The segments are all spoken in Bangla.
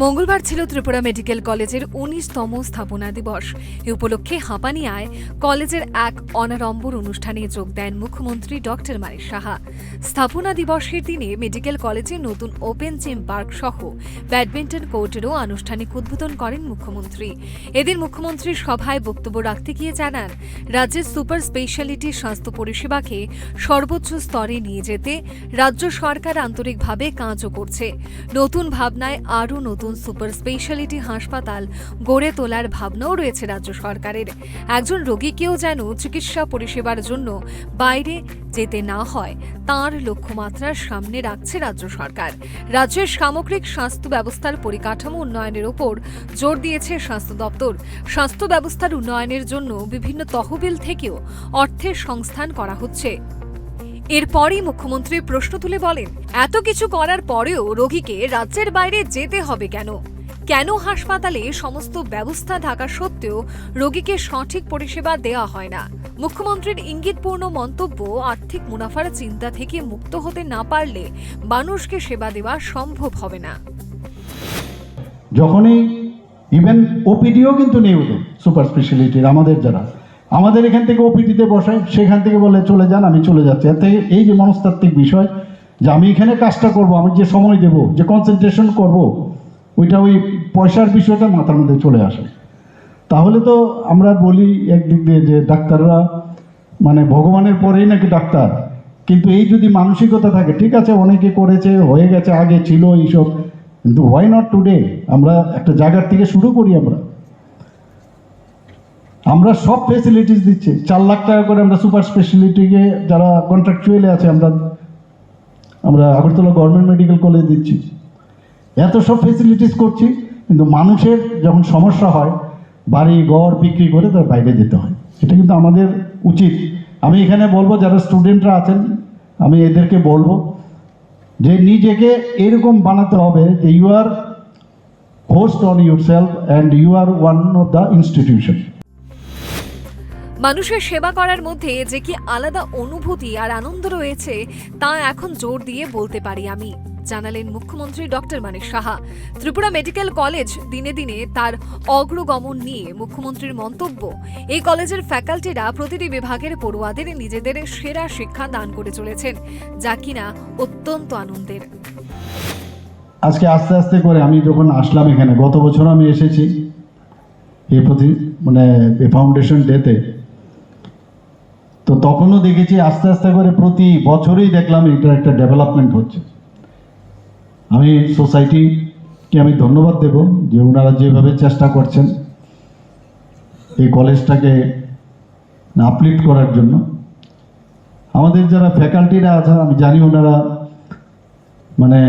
মঙ্গলবার ছিল ত্রিপুরা মেডিকেল কলেজের উনিশতম স্থাপনা দিবস। এ উপলক্ষে হাঁপানিয়ায় কলেজের এক অনারম্বর অনুষ্ঠানে যোগ দেন মুখ্যমন্ত্রী ডক্টর মানিক সাহা। স্থাপনা দিবসের দিনে মেডিকেল কলেজে নতুন ওপেন জিম পার্ক সহ ব্যাডমিন্টন কোর্টেরও আনুষ্ঠানিক উদ্বোধন করেন মুখ্যমন্ত্রী। এদিন মুখ্যমন্ত্রী সভায় বক্তব্য রাখতে গিয়ে জানান, রাজ্যের সুপার স্পেশালিটি স্বাস্থ্য পরিষেবাকে সর্বোচ্চ স্তরে নিয়ে যেতে রাজ্য সরকার আন্তরিকভাবে কাজও করছে। নতুন ভাবনায় আরও নতুন সুপার স্পেশালিটি হাসপাতাল গড়ে তোলার ভাবনাও রয়েছে রাজ্য সরকারের। একজন রোগীকেও যেন চিকিৎসা পরিষেবার জন্য বাইরে যেতে না হয়, তার লক্ষ্যমাত্রার সামনে রাখছে রাজ্য সরকার। রাজ্যের সামগ্রিক স্বাস্থ্য ব্যবস্থার পরিকাঠামো উন্নয়নের ওপর জোর দিয়েছে স্বাস্থ্য দপ্তর। স্বাস্থ্য ব্যবস্থার উন্নয়নের জন্য বিভিন্ন তহবিল থেকেও অর্থের সংস্থান করা হচ্ছে। এরপরই মুখ্যমন্ত্রী প্রশ্ন তুলে বলেন, এত কিছু করার পরেও রোগীকে রাজ্যের বাইরে যেতে হবে কেন? কেন হাসপাতালে সমস্ত ব্যবস্থা থাকা সত্ত্বেও রোগীকে সঠিক পরিষেবা দেওয়া হয় না? মুখ্যমন্ত্রীর ইঙ্গিতপূর্ণ মন্তব্য, আর্থিক মুনাফার চিন্তা থেকে মুক্ত হতে না পারলে মানুষকে সেবা দেওয়া সম্ভব হবে না। যখনই ইভেন ওপিডিও কিন্তু ওদের সুপার স্পেশালিটির আমাদের যারা আমাদের এখান থেকে ওপিডিতে বসায় সেখান থেকে বলে চলে যান, আমি চলে যাচ্ছি। এতে এই যে মনস্তাত্ত্বিক বিষয়, যে আমি এখানে কাজটা করব, আমি যে সময় দেব, যে কনসেন্ট্রেশন করব, ওইটা ওই পয়সার বিষয়টা মাথার মধ্যে চলে আসে। তাহলে তো আমরা বলি একদিক দিয়ে যে ডাক্তাররা মানে ভগবানের পরেই নাকি ডাক্তার। কিন্তু এই যদি মানসিকতা থাকে, ঠিক আছে, অনেকে করেছে, হয়ে গেছে, আগে ছিল এইসব, কিন্তু হোয়াই নট টুডে আমরা একটা জায়গার থেকে শুরু করি আমরা। আমরা সব ফেসিলিটিস দিচ্ছি। চার লাখ টাকা করে আমরা সুপার স্পেশালিটিকে যারা কন্ট্রাকচুয়ালি আছে, আমরা আমরা আগরতলা গভর্নমেন্ট মেডিকেল কলেজ দিচ্ছি। এত সব ফেসিলিটিস করছি, কিন্তু মানুষের যখন সমস্যা হয়, বাড়ি ঘর বিক্রি করে তার বাইরে যেতে হয়। এটা কিন্তু আমাদের উচিত। আমি এখানে বলব, যারা স্টুডেন্টরা আছেন, আমি এদেরকে বলব যে নিজেকে এরকম বানাতে হবে যে you are host on yourself and you are one of the institution মানুষের সেবা করার মধ্যে যে কি আলাদা অনুভূতি আর আনন্দ রয়েছে, তা এখন জোর দিয়ে বলতে পারি আমি, জানালেন মুখ্যমন্ত্রী doctor Manik Saha. Tripura medical college দিনে দিনে তার অগ্রগমন নিয়ে মুখ্যমন্ত্রীর মন্তব্য। এই কলেজের ফ্যাকাল্টিরা প্রতিটি বিভাগের পড়ুয়াদের নিজেদের সেরা শিক্ষা দান করে চলেছেন, যা কিনা অত্যন্ত আনন্দের। আজকে আস্তে আস্তে করে আমি যখন আসলাম এখানে, গত বছর আমি এসেছি। এই প্রতি মানে ফাউন্ডেশন ডেতে তো তখনও দেখেছি আস্তে আস্তে করে প্রতি বছরই দেখলাম এটার একটা ডেভেলপমেন্ট হচ্ছে। আমি সোসাইটিকে আমি ধন্যবাদ দেব যে ওনারা যেভাবে চেষ্টা করছেন এই কলেজটাকে আপলিফ্ট করার জন্য। আমাদের যারা ফ্যাকাল্টিরা আছে, আমি জানি ওনারা মানে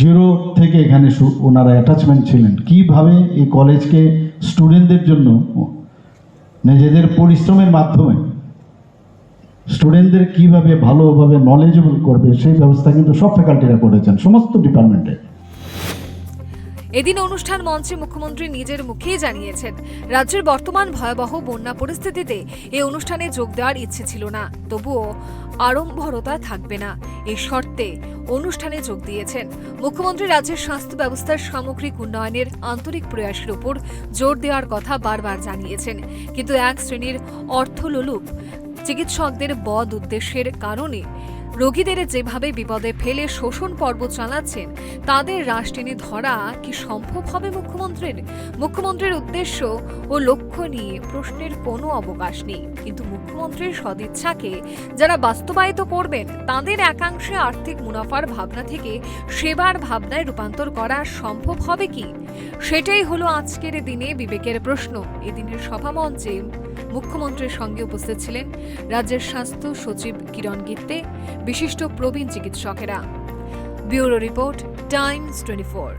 জিরো থেকে এখানে ওনারা অ্যাটাচমেন্ট ছিলেন। কীভাবে এই কলেজকে স্টুডেন্টদের জন্য নিজেদের পরিশ্রমের মাধ্যমে স্টুডেন্টদের কীভাবে ভালোভাবে নলেজেবল করবে, সেই ব্যবস্থা কিন্তু সব ফ্যাকাল্টিরা করেছেন, সমস্ত ডিপার্টমেন্টে এদিন অনুষ্ঠান মঞ্চে মুখ্যমন্ত্রী নিজের মুখেই জানিয়েছেন, রাজ্যের বর্তমান ভয়াবহ বন্যা পরিস্থিতিতে এই অনুষ্ঠানে যোগ দেওয়ার ইচ্ছে ছিল না, তবুও আড়ম্বরতা থাকবে না এই শর্তে অনুষ্ঠানে যোগ দিয়েছেন। মুখ্যমন্ত্রী রাজ্যের স্বাস্থ্য ব্যবস্থার সামগ্রিক উন্নয়নের আন্তরিক প্রয়াসের উপর জোর দেওয়ার কথা বারবার জানিয়েছেন, কিন্তু এক শ্রেণির অর্থলোলুপ চিকিৎসকদের বদ উদ্দেশ্যের কারণে রোগীদের যেভাবে বিপদে ফেলে শোষণ পর্ব চালাচ্ছেন, তাদের রাশ টেনে ধরা কি সম্ভব হবে মুখ্যমন্ত্রীর? মুখ্যমন্ত্রীর উদ্দেশ্য ও লক্ষ্য নিয়ে প্রশ্নের কোনো অবকাশ নেই। কিন্তু মুখ্যমন্ত্রীর সদিচ্ছাকে যারা বাস্তবায়িত করবেন, তাদের একাংশে আর্থিক মুনাফার ভাবনা থেকে সেবার ভাবনায় রূপান্তর করা সম্ভব হবে কি? সেটাই হলো আজকের দিনে বিবেকের প্রশ্ন। এদিনের সভামঞ্চে মুখ্যমন্ত্রীর সঙ্গে উপস্থিত ছিলেন রাজ্যের স্বাস্থ্য সচিব কিরণ গিত্তে, বিশিষ্ট প্রবীণ চিকিৎসকেরা। Bureau report, Times twenty four.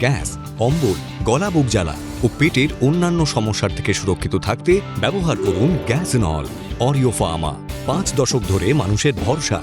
Gas অম্বল গলা বুক জ্বালা ও পেটের অন্যান্য সমস্যার থেকে সুরক্ষিত থাকতে ব্যবহার করুন গ্যাস নল অরিও ফার্মা। পাঁচ দশক ধরে মানুষের ভরসা।